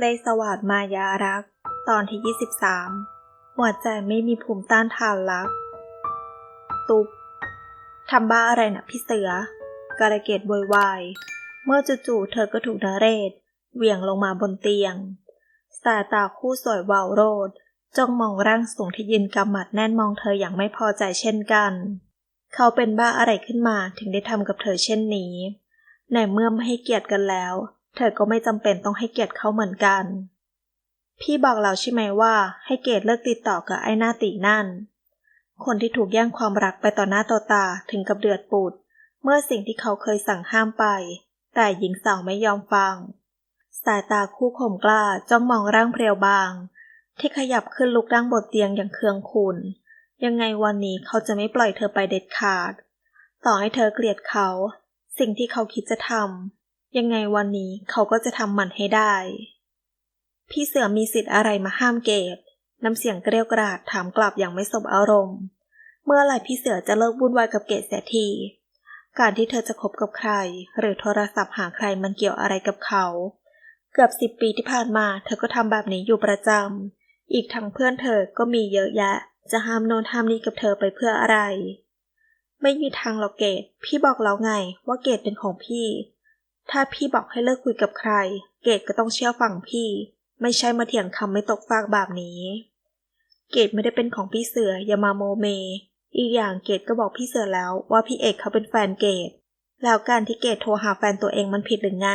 เลสวัสดมายารัก ตอนที่ 23 หัวใจไม่มีภูมิต้านทานรัก ตุบทำบ้าอะไรนะพี่เสือ กาลเกตโวยวาย เมื่อจู่ๆเธอก็ถูกนเรศ เหวี่ยงลงมาบนเตียง สายตาคู่สวยวาวโรดจ้องมองร่างสูงที่ยืนกำหมัดแน่นมองเธออย่างไม่พอใจเช่นกัน เขาเป็นบ้าอะไรขึ้นมาถึงได้ทำกับเธอเช่นนี้ ในเมื่อไม่ให้เกียรติกันแล้ว เธอก็ไม่จำเป็นต้องให้เกียรติเขาเหมือนกัน พี่บอกเราใช่ไหมว่า ให้เกดเลิกติดต่อกับไอ้หน้าตีนั่น คนที่ถูกแย่งความรักไปต่อหน้าต่อตาถึงกับเดือดปุด เมื่อสิ่งที่เขาเคยสั่งห้ามไป แต่หญิงสาวไม่ยอมฟัง สายตาคู่ข่มกล้าจ้องมองร่างเพรียวบาง ที่ขยับขึ้นลุกนั่งบนเตียงอย่างเคืองขุนยังไงวันนี้เขาจะไม่ปล่อยเธอไปเด็ดขาด ต่อให้เธอเกลียดเขา สิ่งที่เขาคิดจะทำ ยังไงวันนี้เขาก็จะทำมันให้ได้ พี่เสือมีสิทธิ์อะไรมาห้ามเกตน้ำเสียงเกรียวกราดถามกลับอย่างไม่สบอารมณ์ เมื่อไหร่พี่เสือจะเลิกวุ่นวายกับเกตเสียที การที่เธอจะคบกับใคร หรือโทรศัพท์หาใครมันเกี่ยวอะไรกับเขา เกือบสิบปีที่ผ่านมาเธอก็ทำแบบนี้อยู่ประจำ อีกทั้งเพื่อนเธอก็มีเยอะแยะ จะห้ามโนนห้ามนี่กับเธอไปเพื่ออะไร ไม่มีทางหรอกเกดพี่บอกแล้วไงว่าเกดเป็นของพี่ ถ้าพี่บอกให้เลิกคุยกับใคร เกดก็ต้องเชื่อฟังพี่ ไม่ใช่มาเถียงคำไม่ตกฟากแบบนี้ เกดไม่ได้เป็นของพี่เสืออย่ามาโมเม อีกอย่างเกดก็บอกพี่เสือแล้วว่าพี่เอกเขาเป็นแฟนเกดแล้วการที่เกดโทรหาแฟนตัวเองมันผิดหรือไง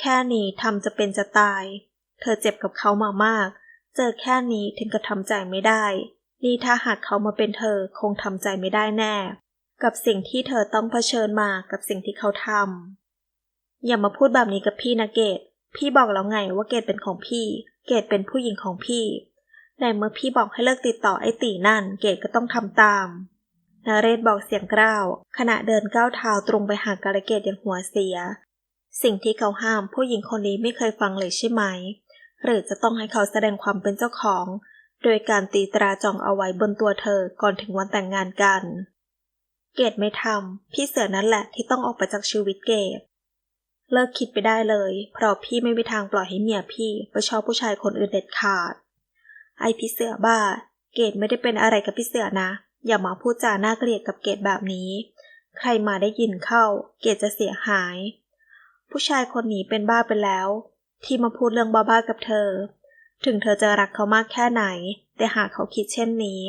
แค่นี้ทำจะเป็นจะตาย เธอเจ็บกับเขามามาก เจอแค่นี้ถึงกับทำใจไม่ได้ นี่ถ้าหากเขามาเป็นเธอคงทำใจไม่ได้แน่ กับสิ่งที่เธอต้องเผชิญมากับสิ่งที่เขาทำ อย่ามาพูดแบบนี้กับพี่นะเกดพี่บอกแล้วไงว่าเกดเป็นของพี่ เกดเป็นผู้หญิงของพี่ในเมื่อพี่บอกให้เลิกติดต่อไอ้ตีนั่น เกดก็ต้องทำตามนาเรศบอกเสียงกร้าว ขณะเดินก้าวเท้าตรงไปหากาลเกตอย่างหัวเสีย สิ่งที่เขาห้ามผู้หญิงคนนี้ไม่เคยฟังเลยใช่ไหม หรือจะต้องให้เขาแสดงความเป็นเจ้าของ โดยการตีตราจองเอาไว้บนตัวเธอก่อนถึงวันแต่งงานกัน เกดไม่ทำพี่เสือนั่นแหละที่ต้องออกไปจากชีวิตเกด เลิกคิดไปได้เลย เพราะพี่ไม่มีทางปล่อยให้เมียพี่ไปชอบผู้ชายคนอื่นเด็ดขาด ไอพี่เสือบ้า เกดไม่ได้เป็นอะไรกับพี่เสือนะ อย่ามาพูดจาน่าเกลียดกับเกดแบบนี้ ใครมาได้ยินเข้า เกดจะเสียหาย ผู้ชายคนนี้เป็นบ้าไปแล้ว ที่มาพูดเรื่องบ้าๆกับเธอ ถึงเธอจะรักเขามากแค่ไหน แต่หากเขาคิดเช่นนี้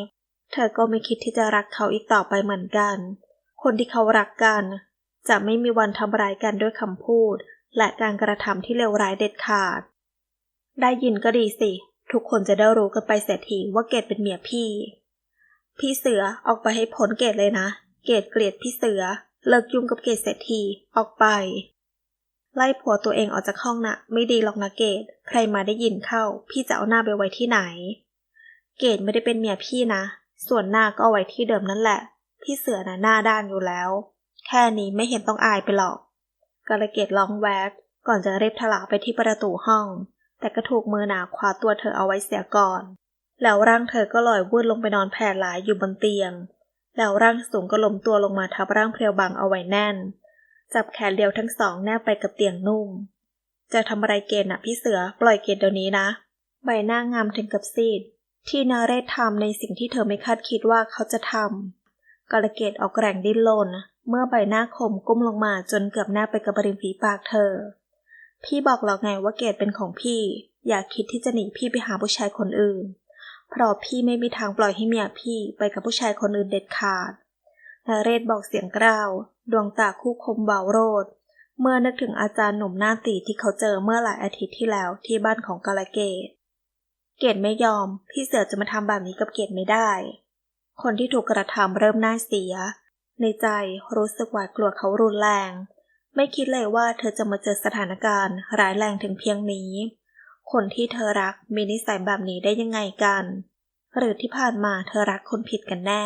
เธอก็ไม่คิดที่จะรักเขาอีกต่อไปเหมือนกัน คนที่เขารักกัน จะไม่มีวันทำร้ายกันด้วยคำพูด และการกระทำที่เลวร้ายเด็ดขาด ได้ยินก็ดีสิ ทุกคนจะได้รู้กันไปเสียทีว่าเกดเป็นเมียพี่ พี่เสือออกไปให้พ้นเกดเลยนะ เกดเกลียดพี่เสือ เลิกยุ่งกับเกดเสียทีออกไป ไล่ผัวตัวเองออกจากห้องนะ่ะ ไม่ดีหรอกนะเกดใครมาได้ยินเข้า พี่จะเอาหน้าไปไว้ที่ไหน เกดไม่ได้เป็นเมียพี่นะ ส่วนหน้าก็เอาไว้ที่เดิมนั่นแหละ พี่เสือนะหน้าด้านอยู่แล้ว แค่นี้ไม่เห็นต้องอายไปหรอกกระเกดร้องแวกก่อนจะเรีบถลาไปที่ประตูห้อง แต่ก็ถูกมือหนาคว้าตัวเธอเอาไว้เสียก่อน แล้วร่างเธอก็ลอยวุ่นลงไปนอนแผ่หลายอยู่บนเตียง แล้วร่างสูงก็ล้มตัวลงมาทับร่างเพรียวบางเอาไว้แน่น จับแขนเดียวทั้งสองแนบไปกับเตียงนุ่ม จะทำอะไรเกณฑ์นะพี่เสือปล่อยเกณฑ์เดี๋ยวนี้นะ ใบหน้างามถึงกับซีด ที่นาเรศทำในสิ่งที่เธอไม่คาดคิดว่าเขาจะทำกระเกตออกแรงดิ้นรน เมื่อใบหน้าคมก้มลงมาจนเกือบแนบไปกับบริมฝีปากเธอ พี่บอกเราไงว่าเกดเป็นของพี่ อย่าคิดที่จะหนีพี่ไปหาผู้ชายคนอื่น เพราะพี่ไม่มีทางปล่อยให้เมียพี่ไปกับผู้ชายคนอื่นเด็ดขาดนาเรศบอกเสียงกร้าว ดวงตาคู่คมเบาโรด เมื่อนึกถึงอาจารย์หนุ่มหน้าตีที่เขาเจอเมื่อหลายอาทิตย์ที่แล้วที่บ้านของกาลเกต เกดไม่ยอม พี่เสือจะมาทำแบบนี้กับเกดไม่ได้ คนที่ถูกกระทำเริ่มน่าเสีย ในใจรู้สึกหวาดกลัวเขารุนแรง ไม่คิดเลยว่าเธอจะมาเจอสถานการณ์ร้ายแรงถึงเพียงนี้ คนที่เธอรักมีนิสัยแบบนี้ได้ยังไงกัน หรือที่ผ่านมาเธอรักคนผิดกันแน่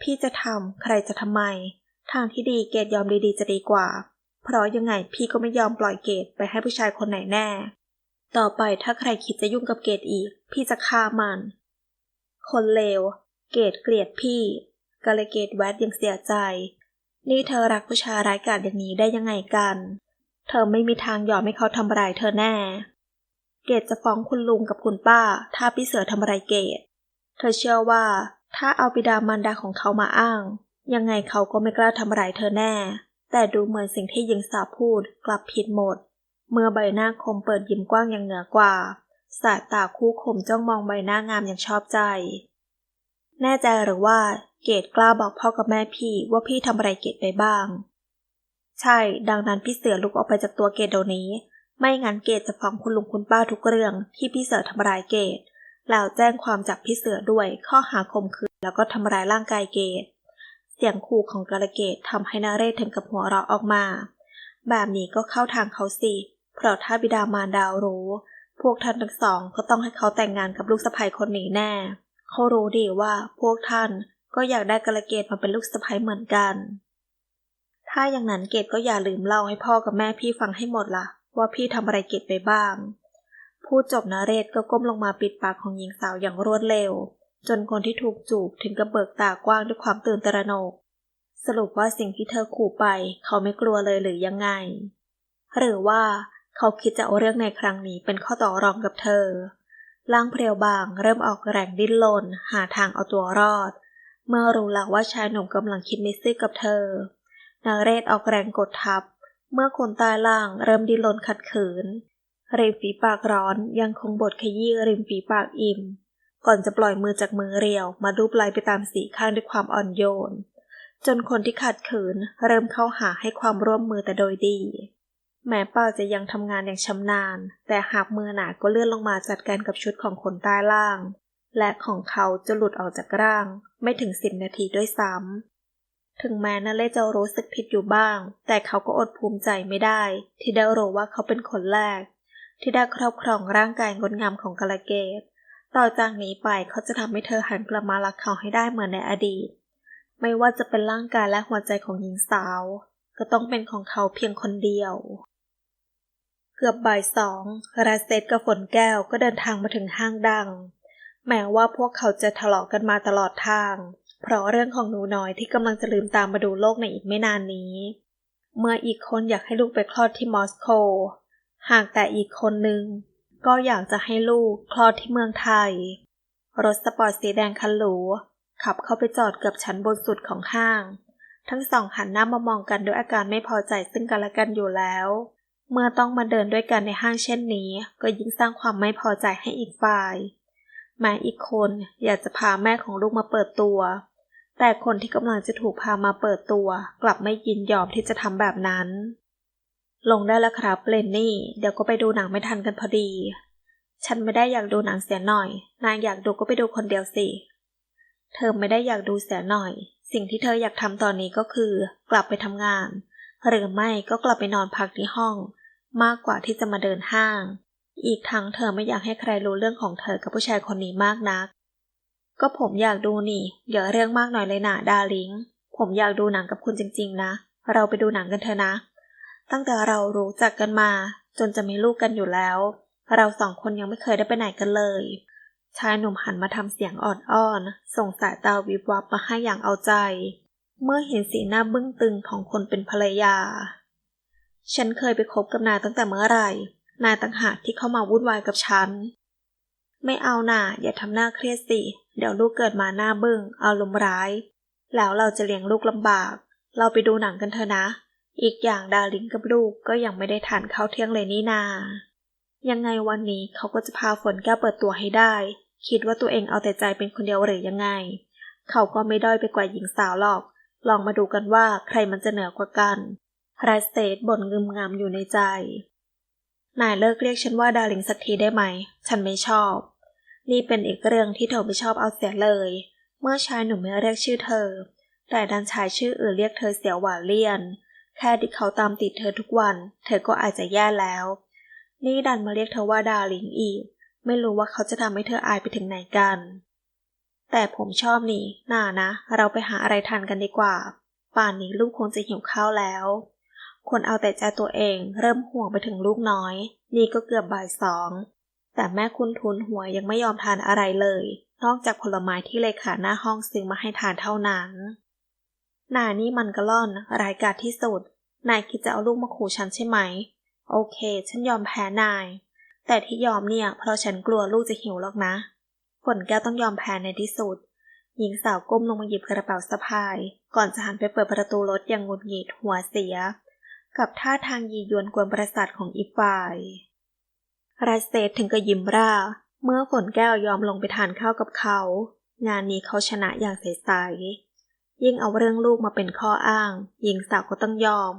พี่จะทำใครจะทำไม ทางที่ดีเกดยอมดีๆจะดีกว่า เพราะยังไงพี่ก็ไม่ยอมปล่อยเกดไปให้ผู้ชายคนไหนแน่ ต่อไปถ้าใครคิดจะยุ่งกับเกดอีก พี่จะฆ่ามัน คนเลว เกดเกลียดพี่ กาเลเกตแวดยังเสียใจ นี่เธอรักผู้ชายร้ายกาจอย่างนี้ได้ยังไงกัน เธอไม่มีทางยอมให้เขาทำร้ายเธอแน่ เกดจะฟ้องคุณลุงกับคุณป้า ถ้าพี่เสือทำร้ายเกดเธอเชื่อว่า ถ้าเอาบิดามารดาของเขามาอ้าง ยังไงเขาก็ไม่กล้าทำร้ายเธอแน่ แต่ดูเหมือนสิ่งที่หญิงสาวพูดกลับผิดหมด เมื่อใบหน้าคมเปิดยิ้มกว้างอย่างเหนือกว่าสายตาคู่คมจ้องมองใบหน้างามอย่างชอบใจ แน่ใจหรือว่า เกดกล้าบอกพ่อกับแม่พี่ว่าพี่ทำอะไรเกดไปบ้าง ใช่ ดังนั้นพี่เสือลุกออกไปจากตัวเกดเดี๋ยวนี้ ไม่งั้นเกดจะฟ้องคุณลุงคุณป้าทุกเรื่องที่พี่เสือทำร้ายเกดแล้วแจ้งความจับพี่เสือด้วยข้อหาข่มขืนแล้วก็ทำร้ายร่างกายเกดเสียงขู่ของกระเกดทำให้นาเรศถึงกับหัวเราะออกมา แบบนี้ก็เข้าทางเขาสิ เพราะถ้าบิดามารดาวรู้ พวกท่านทั้งสองก็ต้องให้เขาแต่งงานกับลูกสะใภ้คนนี้แน่ เขารู้ดีว่าพวกท่าน ก็อยากได้กระเกดมาเป็นลูกสะใภ้เหมือนกัน ถ้าอย่างนั้นเกดก็อย่าลืมเล่าให้พ่อกับแม่พี่ฟังให้หมดละว่าพี่ทำอะไรเกดไปบ้าง พูดจบนาเรศก็ก้มลงมาปิดปากของหญิงสาวอย่างรวดเร็ว จนคนที่ถูกจูบถึงกับเบิกตากว้างด้วยความตื่นตระหนก สรุปว่าสิ่งที่เธอขู่ไป เขาไม่กลัวเลยหรือยังไง หรือว่าเขาคิดจะเอาเรื่องในครั้งนี้เป็นข้อต่อรองกับเธอร่างเพรียวบางเริ่มออกแรงดิ้นรนหาทางเอาตัวรอด เมื่อรู้แล้วว่าชายหนุ่มกำลังคิดไม่ซื่อกับเธอ นางเรศออกแรงกดทับ เมื่อคนตายล่างเริ่มดิ้นรนขัดขืน ริมฝีปากร้อนยังคงบดขยี้ริมฝีปากอิ่ม ก่อนจะปล่อยมือจากมือเรียว มาดูปลายไปตามสีข้างด้วยความอ่อนโยน จนคนที่ขัดขืนเริ่มเข้าหาให้ความร่วมมือแต่โดยดี แม้เป้าจะยังทำงานอย่างชำนาญ แต่หากมือหนาก็เลื่อนลงมาจัดการกับชุดของคนใต้ล่าง และของเขาจะหลุดออกจากร่าง ไม่ถึงสิบนาทีด้วยซ้ำ ถึงแม้นาเล่จะรู้สึกผิดอยู่บ้าง แต่เขาก็อดภูมิใจไม่ได้ ที่ได้รู้ว่าเขาเป็นคนแรก ที่ได้ครอบครองร่างกายงดงามของกาลเกต ต่อจากนี้ไปเขาจะทำให้เธอหันกลับมารักเขาให้ได้เหมือนในอดีต ไม่ว่าจะเป็นร่างกายและหัวใจของหญิงสาว ก็ต้องเป็นของเขาเพียงคนเดียวเกือบบ่ายสอง ราเซตกับฝนแก้วก็เดินทางมาถึงห้างดัง แม้ว่าพวกเขาจะทะเลาะกันมาตลอดทาง เพราะเรื่องของหนูน้อยที่กำลังจะลืมตามมาดูโลกในอีกไม่นานนี้ เมื่ออีกคนอยากให้ลูกไปคลอดที่มอสโก หากแต่อีกคนหนึ่งก็อยากจะให้ลูกคลอดที่เมืองไทย รถสปอร์ตสีแดงคันหรู ขับเข้าไปจอดเกือบชั้นบนสุดของห้าง ทั้งสองหันหน้ามามองกันด้วยอาการไม่พอใจซึ่งกันและกันอยู่แล้ว เมื่อต้องมาเดินด้วยกันในห้างเช่นนี้ ก็ยิ่งสร้างความไม่พอใจให้อีกฝ่าย แม้อีกคนอยากจะพาแม่ของลูกมาเปิดตัว แต่คนที่กำลังจะถูกพามาเปิดตัว กลับไม่ยินยอมที่จะทำแบบนั้น ลงได้แล้วครับเลนนี่ เดี๋ยวก็ไปดูหนังไม่ทันกันพอดี ฉันไม่ได้อยากดูหนังเสียหน่อย นายอยากดูก็ไปดูคนเดียวสิ เธอไม่ได้อยากดูเสียหน่อย สิ่งที่เธออยากทำตอนนี้ก็คือ กลับไปทำงาน หรือไม่ก็กลับไปนอนพักที่ห้อง มากกว่าที่จะมาเดินห้าง อีกทั้งเธอไม่อยากให้ใครรู้เรื่องของเธอกับผู้ชายคนนี้มากนัก ก็ผมอยากดูนี่ อย่าเรื่องมากหน่อยเลยนะดาริงผมอยากดูหนังกับคุณจริง ๆ นะ เราไปดูหนังกันเถอะนะ ตั้งแต่เรารู้จักกันมา จนจะมีลูกกันอยู่แล้ว เราสองคนยังไม่เคยได้ไปไหนกันเลย ชายหนุ่มหันมาทำเสียงอ่อนอ้อน ส่งสายตาวิบวับมาให้อย่างเอาใจ เมื่อเห็นสีหน้าบึ้งตึงของคนเป็นภรรยา ฉันเคยไปคบกับนายตั้งแต่เมื่อไหร่ นายต่างหากที่เข้ามาวุ่นวายกับฉัน ไม่เอาหน่าอย่าทำหน้าเครียดสิ เดี๋ยวลูกเกิดมาหน้าบึ้งอาลมณ์ร้าย แล้วเราจะเลี้ยงลูกลำบาก เราไปดูหนังกันเถอะนะ อีกอย่างดาริงกับลูกก็ยังไม่ได้ทานข้าวเที่ยงเลยนี่นา ยังไงวันนี้เขาก็จะพาฝนแก้วเปิดตัวให้ได้ คิดว่าตัวเองเอาแต่ใจเป็นคนเดียวหรือยังไง เขาก็ไม่ด้อยไปกว่าหญิงสาวหรอก ลองมาดูกันว่าใครมันจะเหนือกว่ากันไรสเตทบ่นงึมงำอยู่ในใจ นายเลิกเรียกฉันว่าดาริงสักทีได้ไหม ฉันไม่ชอบ นี่เป็นอีกเรื่องที่เธอไม่ชอบเอาเสียเลย เมื่อชายหนุ่มไม่เรียกชื่อเธอ แต่ดันชายชื่ออื่นเรียกเธอเสียหวานเลี่ยน แค่ที่เขาตามติดเธอทุกวัน เธอก็อาจจะแย่แล้ว นี่ดันมาเรียกเธอว่าดาริงอีก ไม่รู้ว่าเขาจะทำให้เธออายไปถึงไหนกัน แต่ผมชอบนี่ น่านะ เราไปหาอะไรทานกันดีกว่า ป่านนี้ลูกคงจะหิวข้าวแล้ว คนเอาแต่ใจตัวเองเริ่มห่วงไปถึงลูกน้อย นี่ก็เกือบบ่ายสอง แต่แม่คุณทุนหัวยังไม่ยอมทานอะไรเลย นอกจากผลไม้ที่เลขาหน้าห้องซื้อมาให้ทานเท่านั้นนานี่มันกระล่อนรายการที่สุด นายคิดจะเอาลูกมาขู่ฉันใช่ไหม โอเค ฉันยอมแพ้นาย แต่ที่ยอมเนี่ยเพราะฉันกลัวลูกจะหิวหรอกนะ ฝนแก้วต้องยอมแพ้ในที่สุด หญิงสาวก้มลงมาหยิบกระเป๋าสะพาย ก่อนจะหันไปเปิดประตูรถอย่างงุดหงิดหัวเสีย กับท่าทางยียวนกวนประสาทของอีกฝ่ายราเซตถึงกับยิ้มร่า เมื่อฝนแก้วยอมลงไปทานข้าวกับเขา งานนี้เขาชนะอย่างใสๆยิ่งเอาเรื่องลูกมาเป็นข้ออ้าง หญิงสาวก็ต้องยอม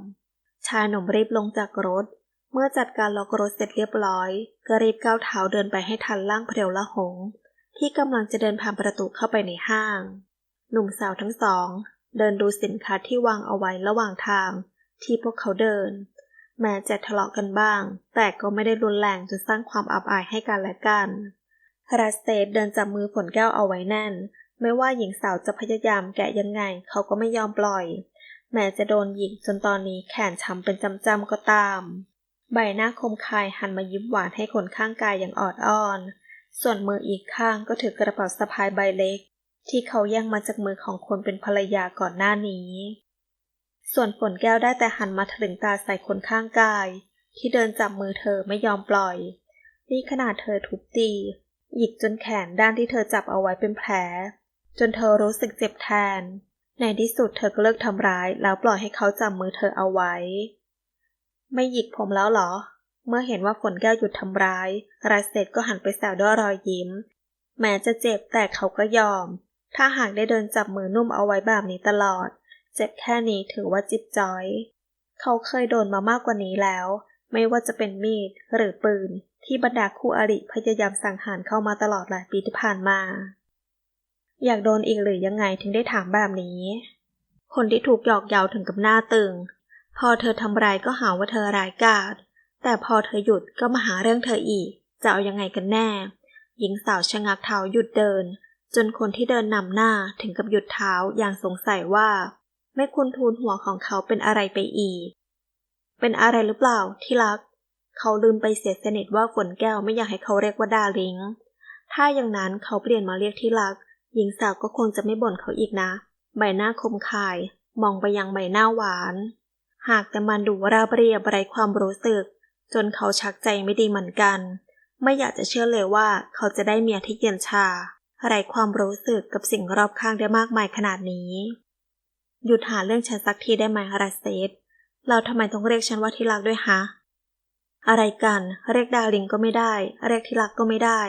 ชายหนุ่มรีบลงจากรถ เมื่อจัดการล็อกรถเสร็จเรียบร้อย ก็รีบก้าวเท้าเดินไปให้ทันล่างเพรียวละหง ที่กำลังจะเดินผ่านประตูเข้าไปในห้าง หนุ่มสาวทั้งสอง เดินดูสินค้าที่วางเอาไว้ระหว่างทาง ที่พวกเขาเดิน แม้จะทะเลาะกันบ้าง แต่ก็ไม่ได้รุนแรงจนสร้างความอับอายให้กันและกันราสเตดเดินจับมือฝนแก้วเอาไว้แน่น ไม่ว่าหญิงสาวจะพยายามแกะยังไง เขาก็ไม่ยอมปล่อย แม้จะโดนหยิกจนตอนนี้แขนช้ำเป็นจำๆก็ตาม ใบหน้าคมคายหันมายิ้มหวานให้คนข้างกายอย่างออดอ้อน ส่วนมืออีกข้างก็ถือกระเป๋าสะพายใบเล็ก ที่เขาแย่งมาจากมือของคนเป็นภรรยาก่อนหน้านี้ ส่วนฝนแก้วได้แต่หันมาถลึงตาใส่คนข้างกาย ที่เดินจับมือเธอไม่ยอมปล่อย นี่ขนาดเธอทุบตี หยิกจนแขนด้านที่เธอจับเอาไว้เป็นแผล จนเธอรู้สึกเจ็บแทน ในที่สุดเธอก็เลิกทำร้าย แล้วปล่อยให้เขาจับมือเธอเอาไว้ ไม่หยิกผมแล้วเหรอ เมื่อเห็นว่าฝนแก้วหยุดทำร้าย ราเซตก็หันไปแซวด้วยรอยยิ้ม แม้จะเจ็บแต่เขาก็ยอม ถ้าหากได้เดินจับมือนุ่มเอาไว้แบบนี้ตลอด เจ็บแค่นี้ถือว่าจิบจอย เขาเคยโดนมามากกว่านี้แล้ว ไม่ว่าจะเป็นมีดหรือปืน ที่บรรดาคู่อริพยายามสังหารเข้ามาตลอดหลายปีที่ผ่านมา อยากโดนอีกหรือยังไงถึงได้ถามแบบนี้ คนที่ถูกหยอกเย้าถึงกับหน้าตึง พอเธอทำร้ายก็หาว่าเธอร้ายกาจแต่พอเธอหยุดก็มาหาเรื่องเธออีก จะเอายังไงกันแน่ หญิงสาวชะงักเท้าหยุดเดิน จนคนที่เดินนำหน้าถึงกับหยุดเท้าอย่างสงสัยว่า ไม่คุณทูลหัวของเขาเป็นอะไรไปอีก เป็นอะไรหรือเปล่าที่รัก เขาลืมไปเสียสนิทว่าฝนแก้วไม่อยากให้เขาเรียกว่าดาริงถ้าอย่างนั้นเขาเปลี่ยนมาเรียกที่รัก หญิงสาวก็คงจะไม่บ่นเขาอีกนะ ใบหน้าคมคาย มองไปยังใบหน้าหวาน หากแต่มันดูราบเรียบไร้ความรู้สึก จนเขาชักใจไม่ดีเหมือนกัน ไม่อยากจะเชื่อเลยว่าเขาจะได้เมียที่เย็นชา ไร้ความรู้สึกกับสิ่งรอบข้างได้มากมายขนาดนี้ หยุดหาเรื่องฉันสักทีได้ไหมราเซตเราทำไมต้องเรียกฉันว่าที่รักด้วยฮะ อะไรกัน เรียกดาริงก็ไม่ได้ เรียกที่รักก็ไม่ได้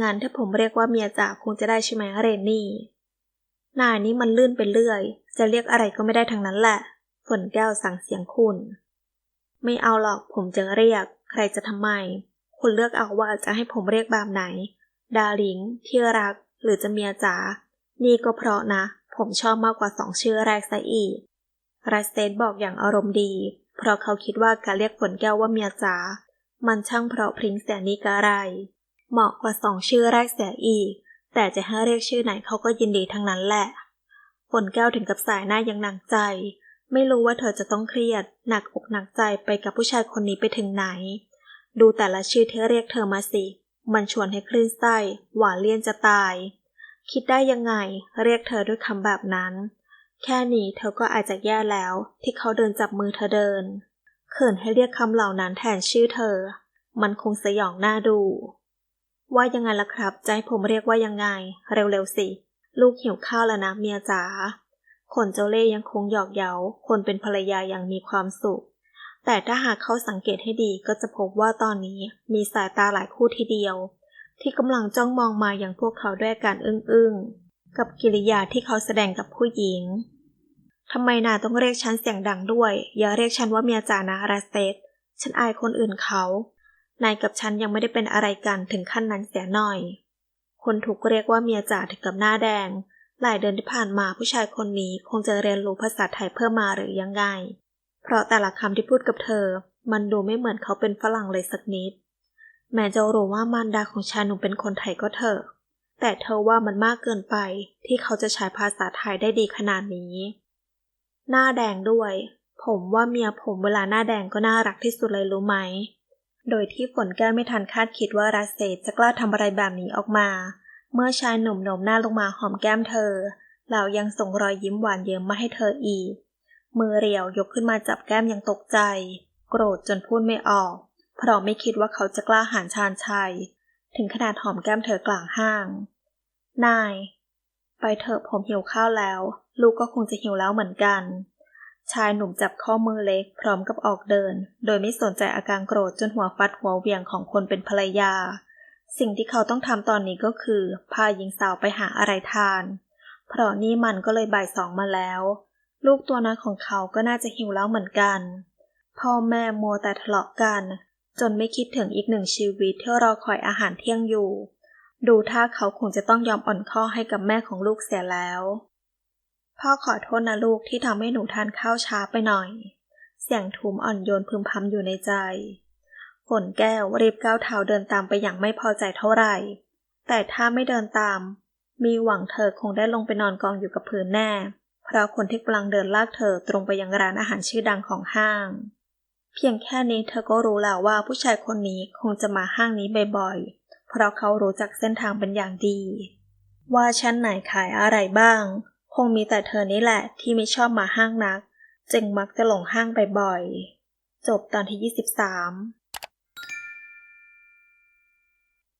งานถ้าผมเรียกว่าเมียจ๋าคงจะได้ใช่ไหมเรนนี่ นายนี่มันลื่นไปเรื่อย จะเรียกอะไรก็ไม่ได้ทั้งนั้นแหละ ฝนแก้วสั่งเสียงคุณ ไม่เอาหรอกผมจะเรียก ใครจะทำไม คุณเลือกเอาว่าจะให้ผมเรียกแบบไหน ดาริงที่รัก หรือจะเมียจ๋า นี่ก็เพราะนะ ผมชอบมากกว่าสองชื่อแรกซะอีกไรสเตนบอกอย่างอารมณ์ดี เพราะเขาคิดว่าการเรียกฝนแก้วว่าเมียจ๋า มันช่างเพราะพริ้งเสียนี้กะไร เหมาะกว่าสองชื่อแรกเสียอีก แต่จะให้เรียกชื่อไหนเขาก็ยินดีทั้งนั้นแหละ ฝนแก้วถึงกับสายหน้ายังหนักใจ ไม่รู้ว่าเธอจะต้องเครียด หนักอกหนักใจไปกับผู้ชายคนนี้ไปถึงไหน ดูแต่ละชื่อที่เรียกเธอมาสิ มันชวนให้คลื่นไส้ หวานเลี่ยนจะตาย คิดได้ยังไง เรียกเธอด้วยคำแบบนั้น แค่นี้เธอก็อาจจะแย่แล้ว ที่เขาเดินจับมือเธอเดิน เขินให้เรียกคำเหล่านั้นแทนชื่อเธอ มันคงสยองหน้าดู ว่ายังไงล่ะครับจให้ผมเรียกว่ายังไง เร็วๆสิ ลูกหิวข้าวแล้วนะเมียจ๋าคนเจ้าเล่ยังคงหยอกเย้าคนเป็นภรรยาอย่างมีความสุข แต่ถ้าหากเขาสังเกตให้ดีก็จะพบว่าตอนนี้มีสายตาหลายคู่ทีเดียว ที่กำลังจ้องมองมาอย่างพวกเขาด้วยการอึ้งๆ กับกิริยาที่เขาแสดงกับผู้หญิงทำไมนาต้องเรียกฉันเสียงดังด้วย อย่าเรียกฉันว่าเมียจ๋านะราสเตสฉันอายคนอื่นเขา นายกับฉันยังไม่ได้เป็นอะไรกันถึงขั้นนั้นเสียหน่อย คนถูกเรียกว่าเมียจ๋าถึงกับหน้าแดง หลายเดือนที่ผ่านมาผู้ชายคนนี้คงจะเรียนรู้ภาษาไทยเพิ่มมาหรือยังไง เพราะแต่ละคำที่พูดกับเธอ มันดูไม่เหมือนเขาเป็นฝรั่งเลยสักนิด แม้จะรู้ว่ามารดาของชายหนุ่มเป็นคนไทยก็เถอะ แต่เธอว่ามันมากเกินไปที่เขาจะใช้ภาษาไทยได้ดีขนาดนี้ หน้าแดงด้วย ผมว่าเมียผมเวลาหน้าแดงก็น่ารักที่สุดเลยรู้ไหม โดยที่ฝนแก้วไม่ทันคาดคิดว่าราเซจะกล้าทำอะไรแบบนี้ออกมา เมื่อชายหนุ่มโน้มหน้าลงมาหอมแก้มเธอแล้วยังส่งรอยยิ้มหวานเยิ้มมาให้เธออีก มือเรียวยกขึ้นมาจับแก้มอย่างตกใจ โกรธจนพูดไม่ออก เพราะไม่คิดว่าเขาจะกล้าหาญชาญชัย ถึงขนาดหอมแก้มเธอกลางห้าง นาย ไปเถอะผมหิวข้าวแล้ว ลูกก็คงจะหิวแล้วเหมือนกัน ชายหนุ่มจับข้อมือเล็กพร้อมกับออกเดิน โดยไม่สนใจอาการโกรธจนหัวฟัดหัวเวียงของคนเป็นภรรยา สิ่งที่เขาต้องทำตอนนี้ก็คือ พาหญิงสาวไปหาอะไรทาน เพราะนี่มันก็เลยบ่ายสองมาแล้ว ลูกตัวน้อยของเขาก็น่าจะหิวแล้วเหมือนกันพ่อแม่มัวแต่ทะเลาะกัน จนไม่คิดถึงอีกหนึ่งชีวิตที่รอคอยอาหารเที่ยงอยู่ ดูท่าเขาคงจะต้องยอมอ่อนข้อให้กับแม่ของลูกเสียแล้ว พ่อขอโทษนะลูกที่ทำให้หนูทานข้าวช้าไปหน่อย เสียงทุมอ่อนโยนพึมพำอยู่ในใจฝนแก้วรีบก้าวเท้าเดินตามไปอย่างไม่พอใจเท่าไหร่ แต่ถ้าไม่เดินตาม มีหวังเธอคงได้ลงไปนอนกองอยู่กับพื้นแน่ เพราะคนที่กำลังเดินลากเธอตรงไปยังร้านอาหารชื่อดังของห้าง เพียงแค่นี้เธอก็รู้แล้วว่าผู้ชายคนนี้คงจะมาห้างนี้บ่อยๆ เพราะเขารู้จักเส้นทางเป็นอย่างดี ว่าชั้นไหนขายอะไรบ้าง คงมีแต่เธอนี่แหละที่ไม่ชอบมาห้างนัก จึงมักจะหลงห้างบ่อยๆ จบตอนที่ 23